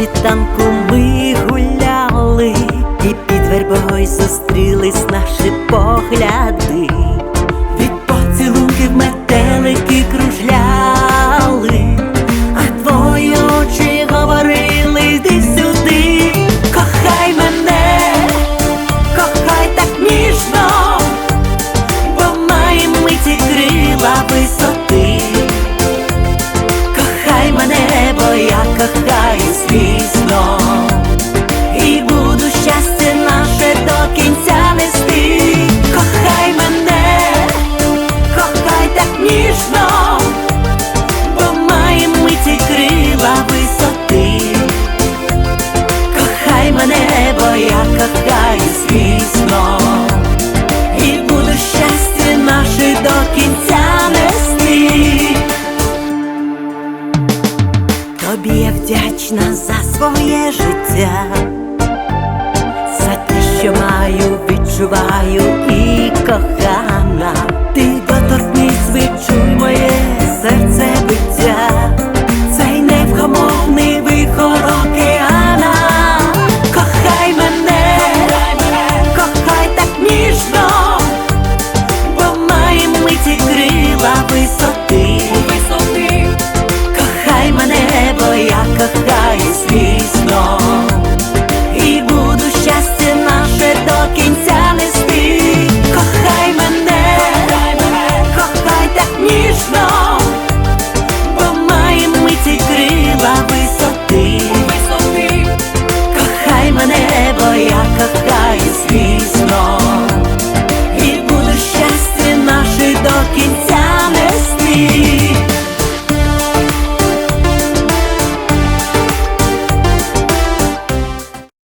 Світанку ми гуляли, і під вербою зустрілись наші погляди. Від поцілунків метелики кружляли, а твої очі говорили, йди сюди, кохай мене, кохай так ніжно, бо маємо ми ці крила висоти. Кохай мене, бо я кохаю звісно вдячна за своє життя, за те, що маю, відчуваю і кохана. Ти доторкнись, відчуй моє серце биття, цей невгомовний вихор океана. Кохай мене, кохай так ніжно, бо маємо ми крила висоти.